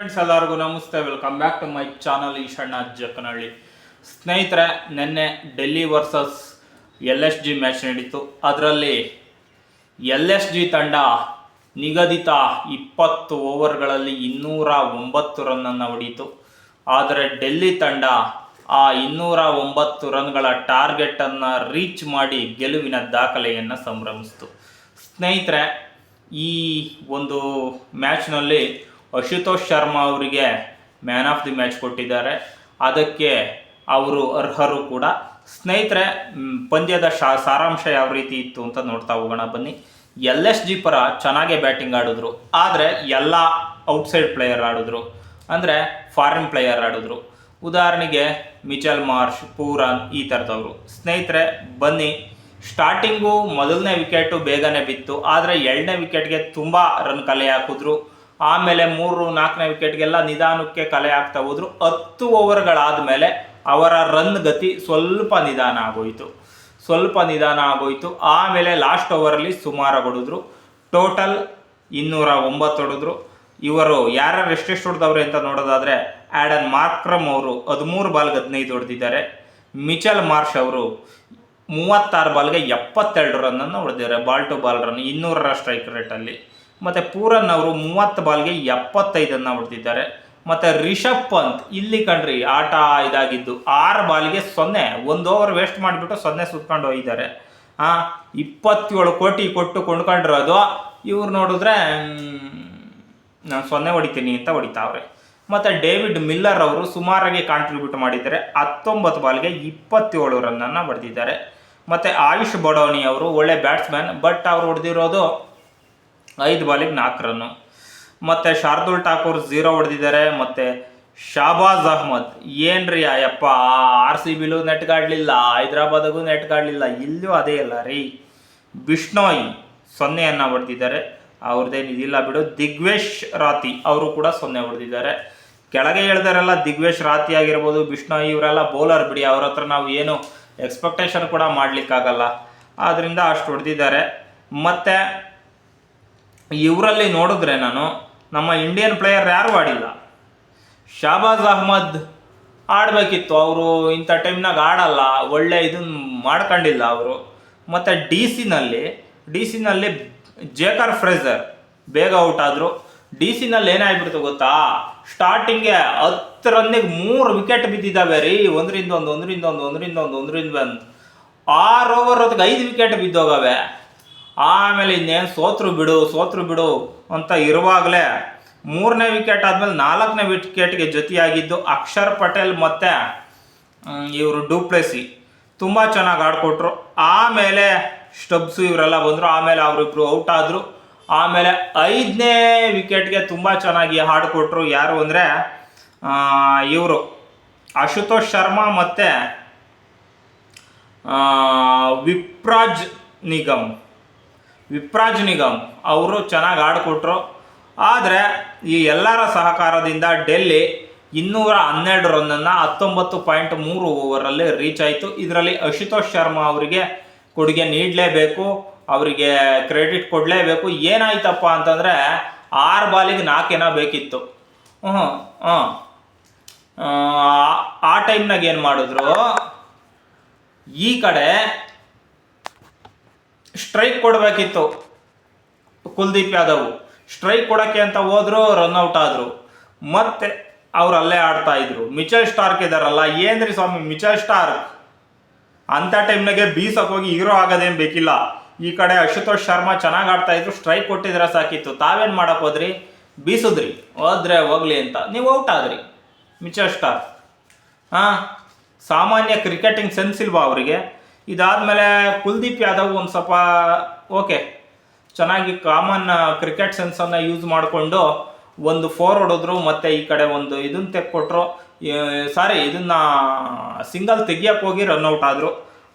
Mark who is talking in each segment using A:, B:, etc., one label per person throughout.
A: Friends ಎಲ್ಲರಿಗೂ ನಮಸ್ತೆ. Welcome back to my channel Eshanna Jakkanahalli ಸ್ನೇಹಿತರೆ, ನಿನ್ನೆ Delhi versus L S G match ನಡೀತು. ಅದರಲ್ಲಿ ಎಲ್ ಎಸ್ ಜಿ ತಂಡ ನಿಗದಿತ ಇಪ್ಪತ್ತು ಓವರ್ಗಳಲ್ಲಿ ಇನ್ನೂರ ಒಂಬತ್ತು ರನ್ನನ್ನು ಹೊಡೀತು. ಆದರೆ ಡೆಲ್ಲಿ ತಂಡ ಆ ಇನ್ನೂರ ಒಂಬತ್ತು ರನ್ಗಳ ಟಾರ್ಗೆಟನ್ನು ರೀಚ್ ಮಾಡಿ ಗೆಲುವಿನ ದಾಖಲೆಯನ್ನು ಸಂಭ್ರಮಿಸಿತು. ಸ್ನೇಹಿತರೆ, ಈ ಒಂದು ಮ್ಯಾಚ್ನಲ್ಲಿ ಅಶುತೋಷ್ ಶರ್ಮಾ ಅವರಿಗೆ ಮ್ಯಾನ್ ಆಫ್ ದಿ ಮ್ಯಾಚ್ ಕೊಟ್ಟಿದ್ದಾರೆ. ಅದಕ್ಕೆ ಅವರು ಅರ್ಹರು ಕೂಡ. ಸ್ನೇಹಿತರೆ ಪಂದ್ಯದ ಶಾ, ಸಾರಾಂಶ ಯಾವ ರೀತಿ ಇತ್ತು ಅಂತ ನೋಡ್ತಾ ಹೋಗೋಣ ಬನ್ನಿ. ಎಲ್ ಎಸ್ ಜಿ ಪರ ಚೆನ್ನಾಗೇ ಬ್ಯಾಟಿಂಗ್ ಆಡಿದ್ರು. ಆದರೆ ಎಲ್ಲ ಔಟ್ಸೈಡ್ ಪ್ಲೇಯರ್ ಆಡಿದ್ರು. ಅಂದರೆ ಫಾರಿನ್ ಪ್ಲೇಯರ್ ಆಡಿದ್ರು. ಉದಾಹರಣೆಗೆ ಮಿಚಲ್ ಮಾರ್ಷ್, ಪೂರನ್ ಈ ಥರದವರು. ಸ್ನೇಹಿತರೆ, ಬನ್ನಿ. ಸ್ಟಾರ್ಟಿಂಗು ಮೊದಲನೇ ವಿಕೆಟು ಬೇಗನೆ ಬಿತ್ತು. ಆದರೆ ಎರಡನೇ ವಿಕೆಟ್ಗೆ ತುಂಬ ರನ್ ಕಲೆ ಹಾಕಿದ್ರು. ಆಮೇಲೆ ಮೂರು ನಾಲ್ಕನೇ ವಿಕೆಟ್ಗೆಲ್ಲ ನಿಧಾನಕ್ಕೆ ಕಲೆ ಆಗ್ತಾ ಹೋದ್ರು. ಹತ್ತು ಓವರ್ಗಳಾದಮೇಲೆ ಅವರ ರನ್ ಗತಿ ಸ್ವಲ್ಪ ನಿಧಾನ ಆಗೋಯಿತು. ಸ್ವಲ್ಪ ನಿಧಾನ ಆಗೋಯಿತು. ಆಮೇಲೆ ಲಾಸ್ಟ್ ಓವರಲ್ಲಿ ಸುಮಾರು ಹೊಡೆದ್ರು ಟೋಟಲ್ ಇನ್ನೂರ ಒಂಬತ್ತು ಹೊಡೆದ್ರು. ಇವರು ಯಾರ್ಯಾರು ಎಷ್ಟೆಷ್ಟು ಹೊಡೆದವ್ರೆ ಅಂತ ನೋಡೋದಾದ್ರೆ ಆ್ಯಡನ್ ಮಾರ್ಕ್ರಮ್ ಅವರು ಹದಿಮೂರು ಬಾಲ್ಗೆ ಹದಿನೈದು ಹೊಡೆದಿದ್ದಾರೆ. ಮಿಚಲ್ ಮಾರ್ಷ್ ಅವರು ಮೂವತ್ತಾರು ಬಾಲ್ಗೆ ಎಪ್ಪತ್ತೆರಡು ರನ್ನನ್ನು ಹೊಡೆದಿದ್ದಾರೆ. Ball to ball run. ಇನ್ನೂರರ strike ರೇಟಲ್ಲಿ ಮತ್ತು ಪೂರನ್ ಅವರು ಮೂವತ್ತು ಬಾಲ್ಗೆ ಎಪ್ಪತ್ತೈದನ್ನು ಹೊಡೆದಿದ್ದಾರೆ. ಮತ್ತು ರಿಷಬ್ ಪಂತ್ ಇಲ್ಲಿ ಕಣ್ರಿ ಆಟ ಇದಾಗಿದ್ದು ಆರು ಬಾಲ್ಗೆ ಸೊನ್ನೆ, ಒಂದು ಓವರ್ ವೇಸ್ಟ್ ಮಾಡಿಬಿಟ್ಟು ಸೊನ್ನೆ ಸುತ್ಕೊಂಡು ಹೋಗಿದ್ದಾರೆ. ಹಾಂ ಇಪ್ಪತ್ತೇಳು ಕೋಟಿ ಕೊಟ್ಟು ಕೊಂಡ್ಕೊಂಡಿರೋದು ಇವ್ರು ನೋಡಿದ್ರೆ ನಾನು ಸೊನ್ನೆ ಹೊಡಿತೀನಿ ಅಂತ ಹೊಡಿತಾವ್ರೆ. ಮತ್ತು ಡೇವಿಡ್ ಮಿಲ್ಲರ್ ಅವರು ಸುಮಾರಾಗಿ ಕಾಂಟ್ರಿಬ್ಯೂಟ್ ಮಾಡಿದ್ದಾರೆ. ಹತ್ತೊಂಬತ್ತು ಬಾಲ್ಗೆ ಇಪ್ಪತ್ತೇಳು ರನ್ನನ್ನು ಹೊಡೆದಿದ್ದಾರೆ. ಮತ್ತು ಆಯುಷ್ ಬಡೋನಿ ಅವರು ಒಳ್ಳೆ ಬ್ಯಾಟ್ಸ್ಮನ್ ಬಟ್ ಅವ್ರು ಹೊಡೆದಿರೋದು ಐದು ಬಾಲಿಗೆ ನಾಲ್ಕು ರನ್ನು. ಮತ್ತು ಶಾರ್ದುಲ್ ಠಾಕೂರ್ ಝೀರೋ ಹೊಡೆದಿದ್ದಾರೆ. ಮತ್ತು ಶಾಬಾಜ್ ಅಹ್ಮದ್, ಏನ್ರಿ ಅಯ್ಯಪ್ಪ ಆರ್ ಸಿ ಬಿಲು ನೆಟ್ಗಾಡ್ಲಿಲ್ಲ, ಹೈದ್ರಾಬಾದಾಗೂ ನೆಟ್ಗಾಡ್ಲಿಲ್ಲ ಇಲ್ಲೂ ಅದೇ ಇಲ್ಲ ರೀ. ಬಿಷ್ಣೋಯ್ ಸೊನ್ನೆಯನ್ನು ಹೊಡೆದಿದ್ದಾರೆ. ಅವ್ರದ್ದೇನು ಇದಿಲ್ಲ ಬಿಡು. ದಿಗ್ವೇಶ್ ರಾತಿ ಅವರು ಕೂಡ ಸೊನ್ನೆ ಹೊಡೆದಿದ್ದಾರೆ. ಕೆಳಗೆ ಹೇಳ್ದಾರಲ್ಲ ದಿಗ್ವೇಶ್ ರಾತಿ ಆಗಿರ್ಬೋದು, ಬಿಷ್ಣೋಯ್ ಇವರೆಲ್ಲ ಬೌಲರ್ ಬಿಡಿ. ಅವ್ರ ಹತ್ರ ನಾವು ಏನು ಎಕ್ಸ್ಪೆಕ್ಟೇಷನ್ ಕೂಡ ಮಾಡಲಿಕ್ಕಾಗಲ್ಲ. ಆದ್ದರಿಂದ ಅಷ್ಟು ಹೊಡೆದಿದ್ದಾರೆ. ಮತ್ತು ಇವರಲ್ಲಿ ನೋಡಿದ್ರೆ ನಾನು ನಮ್ಮ ಇಂಡಿಯನ್ ಪ್ಲೇಯರ್ ಯಾರು ಆಡಿಲ್ಲ. ಶಾಬಾಜ್ ಅಹ್ಮದ್ ಆಡಬೇಕಿತ್ತು. ಅವರು ಇಂಥ ಟೈಮ್ನಾಗ ಆಡಲ್ಲ. ಒಳ್ಳೆ ಇದನ್ನು ಮಾಡ್ಕೊಂಡಿಲ್ಲ ಅವರು. ಮತ್ತು ಡಿ ಸಿನಲ್ಲಿ ಡಿ ಸಿನಲ್ಲಿ ಜೇಕರ್ ಫ್ರೆಜರ್ ಬೇಗ ಔಟ್ ಆದರು. ಡಿ ಸಿನಲ್ಲಿ ಏನಾಗ್ಬಿಡ್ತು ಗೊತ್ತಾ? ಸ್ಟಾರ್ಟಿಂಗೆ ಹತ್ತು ರನ್ನಿಗೆ ಮೂರು ವಿಕೆಟ್ ಬಿದ್ದಿದ್ದಾವೆ ರೀ. ಒಂದರಿಂದ ಒಂದು ಒಂದರಿಂದ ಒಂದು ಒಂದರಿಂದ ಒಂದು ಒಂದರಿಂದ ಒಂದು. ಆರು ಓವರ್ ಹೊತ್ತಿಗೆ ಐದು ವಿಕೆಟ್ ಬಿದ್ದೋಗವೆ. ಆಮೇಲೆ ಇನ್ನೇನು ಸೋತ್ರು ಬಿಡು ಸೋತ್ರು ಬಿಡು ಅಂತ ಇರುವಾಗಲೇ ಮೂರನೇ ವಿಕೆಟ್ ಆದಮೇಲೆ ನಾಲ್ಕನೇ ವಿಕೆಟ್ಗೆ ಜೊತೆಯಾಗಿದ್ದು ಅಕ್ಷರ್ ಪಟೇಲ್ ಮತ್ತು ಇವರು ಡೂಪ್ಲೆಸಿ. ತುಂಬ ಚೆನ್ನಾಗಿ ಆಡಿಕೊಟ್ರು. ಆಮೇಲೆ ಸ್ಟಬ್ಸು ಇವರೆಲ್ಲ ಬಂದರು. ಆಮೇಲೆ ಅವರಿಬ್ಬರು ಔಟ್ ಆದರು. ಆಮೇಲೆ ಐದನೇ ವಿಕೆಟ್ಗೆ ತುಂಬ ಚೆನ್ನಾಗಿ ಹಾಡಿಕೊಟ್ರು ಯಾರು ಅಂದರೆ ಇವರು ಅಶುತೋಷ್ ಶರ್ಮಾ ಮತ್ತು ವಿಪ್ರಾಜ್ ನಿಗಮ್. ವಿಪ್ರಾಜ್ ನಿಗಮ್ ಅವರು ಚೆನ್ನಾಗಿ ಆಡಿಕೊಟ್ರು. ಆದರೆ ಈ ಎಲ್ಲರ ಸಹಕಾರದಿಂದ ಡೆಲ್ಲಿ ಇನ್ನೂರ ಹನ್ನೆರಡು ರನ್ನನ್ನು ಹತ್ತೊಂಬತ್ತು ಪಾಯಿಂಟ್ ಮೂರು ಓವರಲ್ಲಿ ರೀಚ್ ಆಯಿತು. ಇದರಲ್ಲಿ ಅಶುತೋಷ್ ಶರ್ಮಾ ಅವರಿಗೆ ಕೊಡುಗೆ ನೀಡಲೇಬೇಕು, ಅವರಿಗೆ ಕ್ರೆಡಿಟ್ ಕೊಡಲೇಬೇಕು. ಏನಾಯ್ತಪ್ಪ ಅಂತಂದರೆ ಆರು ಬಾಲಿಗೆ ನಾಲ್ಕೇನೋ ಬೇಕಿತ್ತು. ಹ್ಞೂ ಹ್ಞೂ ಆ ಟೈಮ್ನಾಗ ಏನು ಮಾಡಿದ್ರು? ಈ ಕಡೆ ಸ್ಟ್ರೈಕ್ ಕೊಡಬೇಕಿತ್ತು. ಕುಲ್ದೀಪ್ ಯಾದವ್. ಸ್ಟ್ರೈಕ್ ಕೊಡೋಕ್ಕೆ ಅಂತ ಹೋದ್ರು ರನ್ಔಟ್ ಆದರು. ಮತ್ತೆ ಅವ್ರು ಅಲ್ಲೇ ಆಡ್ತಾ ಇದ್ರು. ಮಿಚಲ್ ಸ್ಟಾರ್ಕ್ ಇದಾರಲ್ಲ, ಏನ್ರಿ ಸ್ವಾಮಿ, ಮಿಚಲ್ ಸ್ಟಾರ್ಕ್? ಅಂಥ ಟೈಮ್ನಾಗೆ ಬೀಸಕ್ಕೆ ಹೋಗಿ ಹೀರೋ ಆಗೋದೇನು ಬೇಕಿಲ್ಲ. ಈ ಕಡೆ ಅಶುತೋಷ್ ಶರ್ಮಾ ಚೆನ್ನಾಗಿ ಆಡ್ತಾ ಇದ್ರು, ಸ್ಟ್ರೈಕ್ ಕೊಟ್ಟಿದ್ರೆ ಸಾಕಿತ್ತು. ತಾವೇನು ಮಾಡಕ್ ಹೋದ್ರಿ? ಬೀಸಿದ್ರಿ. ಹೋದ್ರೆ ಹೋಗ್ಲಿ ಅಂತ. ನೀವು ಔಟ್ ಆದ್ರಿ, ಮಿಚಲ್ ಸ್ಟಾರ್ ಹಾಂ, ಸಾಮಾನ್ಯ ಕ್ರಿಕೆಟಿಂಗ್ ಸೆನ್ಸ್ ಇಲ್ವಾ ಅವರಿಗೆ? ಇದಾದಮೇಲೆ ಕುಲ್ದೀಪ್ ಯಾದವ್ ಒಂದು ಸ್ವಲ್ಪ, ಓಕೆ, ಚೆನ್ನಾಗಿ ಕಾಮನ್ ಕ್ರಿಕೆಟ್ ಸೆನ್ಸನ್ನು ಯೂಸ್ ಮಾಡಿಕೊಂಡು ಒಂದು ಫೋರ್ ಹೊಡೆದ್ರು, ಮತ್ತು ಈ ಕಡೆ ಒಂದು ಇದನ್ನ ತೆಕ್ಕೊಟ್ರು. ಸಾರಿ ಇದನ್ನ ಸಿಂಗಲ್ ತೆಗಿಯಕ್ಕೆ ಹೋಗಿ ರನ್ಔಟ್ ಆದರು.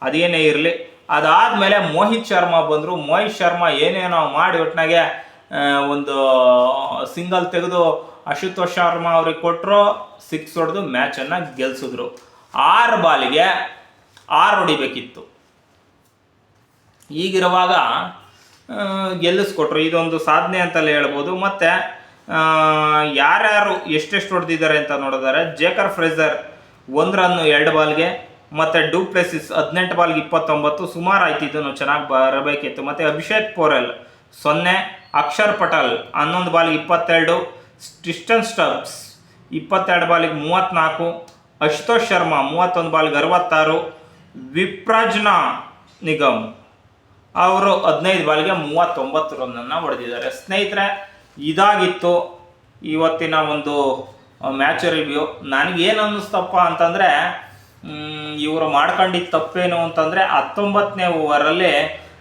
A: ಅದೇನೇ ಇರಲಿ. ಅದಾದಮೇಲೆ ಮೋಹಿತ್ ಶರ್ಮಾ ಬಂದರು. ಮೋಹಿತ್ ಶರ್ಮಾ ಏನೇನೋ ಮಾಡಿ ಒಟ್ಟಿನಾಗೆ ಒಂದು ಸಿಂಗಲ್ ತೆಗೆದು ಅಶುತೋಷ್ ಶರ್ಮಾ ಅವ್ರಿಗೆ ಕೊಟ್ಟರು ಸಿಕ್ಸ್ ಹೊಡೆದು ಮ್ಯಾಚನ್ನು ಗೆಲ್ಲಿಸಿದ್ರು ಆರು ಬಾಲಿಗೆ ಆರು ಹೊಡಿಬೇಕಿತ್ತು. ಈಗಿರುವಾಗ ಗೆಲ್ಲಿಸ್ಕೊಟ್ರು. ಇದೊಂದು ಸಾಧನೆ ಅಂತಲೇ ಹೇಳ್ಬೋದು. ಮತ್ತು ಯಾರ್ಯಾರು ಎಷ್ಟೆಷ್ಟು ಹೊಡೆದಿದ್ದಾರೆ ಅಂತ ನೋಡಿದರೆ, ಜೇಕರ್ ಫ್ರೆಜರ್ ಒಂದು ರನ್ನು ಎರಡು ಬಾಲ್ಗೆ, ಮತ್ತು ಡೂಪ್ಲೆಸಿಸ್ ಹದಿನೆಂಟು ಬಾಲ್ಗೆ ಇಪ್ಪತ್ತೊಂಬತ್ತು, ಸುಮಾರು ಆಯ್ತು ಇದನ್ನು ಚೆನ್ನಾಗಿ ಬರಬೇಕಿತ್ತು. ಮತ್ತು ಅಭಿಷೇಕ್ ಪೋರೆಲ್ ಸೊನ್ನೆ, ಅಕ್ಷರ್ ಪಟಲ್ ಹನ್ನೊಂದು ಬಾಲ್ಗೆ ಇಪ್ಪತ್ತೆರಡು ಸ್ಟಿಸ್ಟನ್ ಸ್ಟಬ್ಸ್ ಇಪ್ಪತ್ತೆರಡು ಬಾಲಿಗೆ ಮೂವತ್ತ್ನಾಲ್ಕು, ಅಶುತೋಷ್ ಶರ್ಮಾ ಮೂವತ್ತೊಂದು ಬಾಲ್ಗೆ ಅರವತ್ತಾರು ವಿಪ್ರಾಜ್ನಾ ನಿಗಮ್. ಅವರು ಹದಿನೈದು ಬಾಲ್ಗೆ ಮೂವತ್ತೊಂಬತ್ತು ರನ್ನನ್ನು ಹೊಡೆದಿದ್ದಾರೆ. ಸ್ನೇಹಿತರೆ, ಇದಾಗಿತ್ತು ಇವತ್ತಿನ ಒಂದು ಮ್ಯಾಚ್ ರಿವ್ಯೂ ನನಗೇನು ಅನ್ನಿಸ್ತಪ್ಪ ಅಂತಂದರೆ ಇವರು ಮಾಡ್ಕೊಂಡಿದ್ದ ತಪ್ಪೇನು ಅಂತಂದರೆ, ಹತ್ತೊಂಬತ್ತನೇ ಓವರಲ್ಲಿ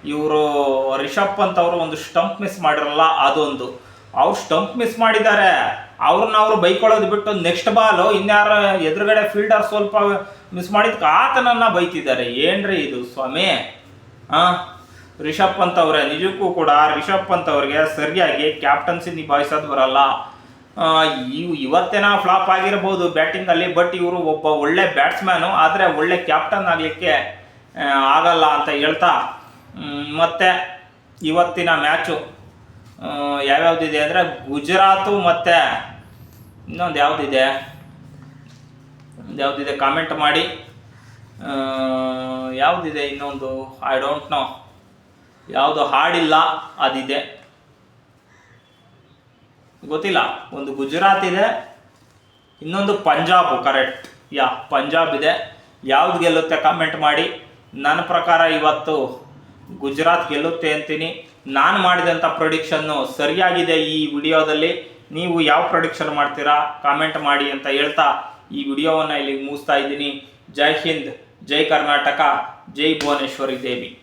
A: ಇವರು ರಿಷಬ್ ಪಂತ್ ಅವರು ಒಂದು ಸ್ಟಂಪ್ ಮಿಸ್ ಮಾಡಿರಲ್ಲ, ಅದೊಂದು. ಅವ್ರು ಸ್ಟಂಪ್ ಮಿಸ್ ಮಾಡಿದ್ದಾರೆ. ಅವ್ರನ್ನ ಅವರು ಬೈಕೊಳ್ಳೋದು ಬಿಟ್ಟು ನೆಕ್ಸ್ಟ್ ಬಾಲು ಇನ್ಯಾರ ಎದುರುಗಡೆ ಫೀಲ್ಡರ್ ಸ್ವಲ್ಪ ಮಿಸ್ ಮಾಡಿದ್ಕೆ ಆತನನ್ನ ಬೈತಿದ್ದಾರೆ. ಏನ್ರಿ ಇದು ಸ್ವಾಮಿ? ಹಾಂ ರಿಷಬ್ ಪಂತ್ ಅವರೇ, ನಿಜಕ್ಕೂ ಕೂಡ ರಿಷಬ್ ಪಂತ್ ಅವರಿಗೆ ಸರಿಯಾಗಿ ಕ್ಯಾಪ್ಟನ್ಸಿ ನಿಭಾಯಿಸೋದು ಬರಲ್ಲ. ಇವು ಇವ್ ಇವತ್ತೇನ ಫ್ಲಾಪ್ ಆಗಿರ್ಬೋದು ಬ್ಯಾಟಿಂಗಲ್ಲಿ ಬಟ್ ಇವರು ಒಬ್ಬ ಒಳ್ಳೆ ಬ್ಯಾಟ್ಸ್ಮ್ಯಾನು ಆದರೆ ಒಳ್ಳೆ ಕ್ಯಾಪ್ಟನ್ ಆಗಲಿಕ್ಕೆ ಆಗಲ್ಲ ಅಂತ ಹೇಳ್ತಾ. ಮತ್ತೆ ಇವತ್ತಿನ ಮ್ಯಾಚು ಯಾವ್ಯಾವ್ದಿದೆ ಅಂದರೆ ಗುಜರಾತು ಮತ್ತು ಇನ್ನೊಂದು ಯಾವುದಿದೆ? ಯಾವುದಿದೆ ಕಾಮೆಂಟ್ ಮಾಡಿ. ಯಾವುದಿದೆ ಇನ್ನೊಂದು? ಐ ಡೋಂಟ್ ನೋ ಯಾವುದು ಹಾಡಿಲ್ಲ, ಅದಿದೆ. ಗೊತ್ತಿಲ್ಲ, ಒಂದು ಗುಜರಾತ್ ಇದೆ, ಇನ್ನೊಂದು ಪಂಜಾಬ್ ಕರೆಕ್ಟ್ ಯಾ, ಪಂಜಾಬ್ ಇದೆ. ಯಾವ್ದು ಗೆಲ್ಲುತ್ತೆ ಕಾಮೆಂಟ್ ಮಾಡಿ. ನನ್ನ ಪ್ರಕಾರ ಇವತ್ತು ಗುಜರಾತ್ ಗೆಲ್ಲುತ್ತೆ ಅಂತೀನಿ. ನಾನು ಮಾಡಿದಂಥ ಪ್ರೊಡಿಕ್ಷನ್ನು ಸರಿಯಾಗಿದೆ ಈ ವಿಡಿಯೋದಲ್ಲಿ. ನೀವು ಯಾವ ಪ್ರೊಡಿಕ್ಷನ್ ಮಾಡ್ತೀರಾ? ಕಾಮೆಂಟ್ ಮಾಡಿ ಅಂತ ಹೇಳ್ತಾ ಈ ವಿಡಿಯೋವನ್ನು ಇಲ್ಲಿಗೆ ಮುಗಿಸ್ತಾ ಇದ್ದೀನಿ. ಜೈ ಹಿಂದ್ ಜೈ ಕರ್ನಾಟಕ ಜೈ ಭುವನೇಶ್ವರಿ ದೇವಿ.